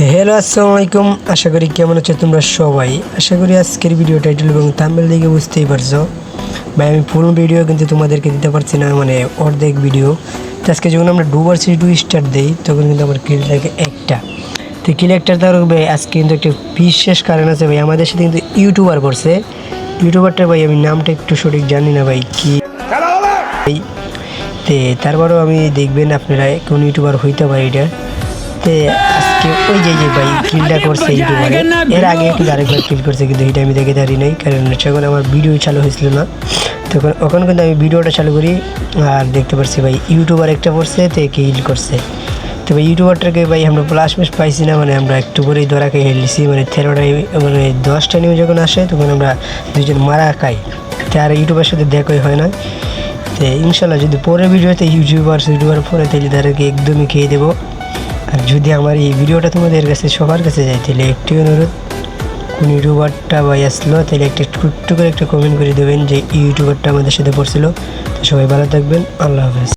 তো হ্যালো আসসালামু আলাইকুম আশা করি কেমন আছো তোমরা সবাই? আশা করি আজকের ভিডিও টাইটেল এবং থাম্বেল দেখে বুঝতেই পারছ। ভাই আমি ফুল ভিডিও কিন্তু তোমাদেরকে দিতে পারছি না মানে অর্ধেক ভিডিও তো আজকে যখন আমরা ডু ভার্সেস ডু স্টার্ট দিই তখন কিন্তু আমার কিল থাকে একটা। তো কিল একটা তার ভাই আজকে কিন্তু একটা বিশেষ কারণ আছে ভাই। আমাদের সাথে কিন্তু ইউটিউবার করছে। ইউটিউবারটা ভাই আমি নামটা একটু সঠিক জানি না ভাই কি? তারপরেও আমি দেখবেন আপনারা কোন ইউটিউবার হইতে পারে এটা। তে আজকে ওই যে যে ভাই কিলটা করছে ইউটিউবারে এর আগে কিন্তু আরেকবার কিল করছে কিন্তু এটা আমি দেখে দাঁড়ি নাই কারণ যখন আমার ভিডিও চালু হয়েছিল না। তখন ওখানে কিন্তু আমি ভিডিওটা চালু করি আর দেখতে পাচ্ছি ভাই ইউটিউবার একটা পড়ছে তে কিল করছে। তো ভাই ইউটিউবারটাকে ভাই আমরা প্লাস মিস পাইছি না মানে আমরা একটু করেই ধরা খেয়ে হেলছি মানে তেরোটায় মানে দশটা নিয়ে যখন আসে তখন আমরা দুজন মারা খাই। তার ইউটিউবের সাথে দেখাই হয় না। তো ইনশাল্লাহ যদি পরের ভিডিওতে ইউটিউবার ইউটিউবার পরে তাহলে তাদেরকে একদমই খেয়ে দেবো। আর যদি আমার এই ভিডিওটা তোমাদের কাছে, সবার কাছে যায়, তাহলে একটি অনুরোধ, কোন ইউটিউবারটা ভাই আসলো তাহলে একটা একটু করে একটা কমেন্ট করে দেবেন যে ইউটিউবারটা আমাদের সাথে পড়ছিল। তো সবাই ভালো থাকবেন, আল্লাহ হাফেজ।